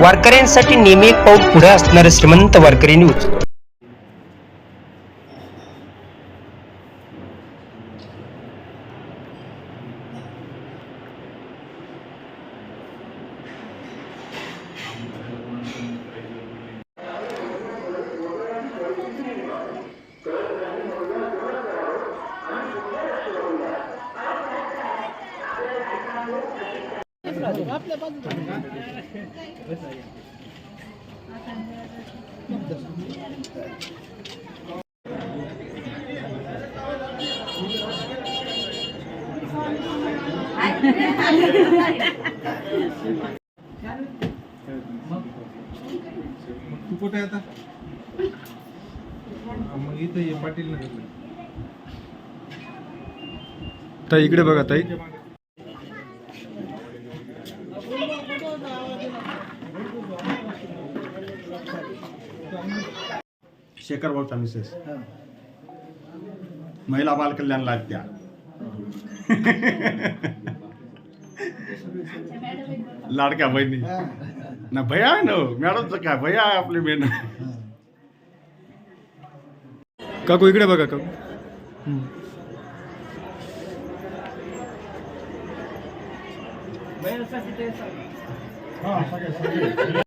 वारकऱ्यांसाठी नेहमी एक पाऊल पुढे असणारे श्रीमंत वारकरी न्यूज. तू कुठे आहे आता मग इथं ये पाटील नगर ताई इकडे बघा ताई. शेखर भाऊचा मिसेस महिला बाल कल्याण लागत्या लाडक्या बहिणी. ना भैया आहे ना मॅडमचं काय भैया आहे आपली मेन काकू इकडे बघा काकू. हम्म.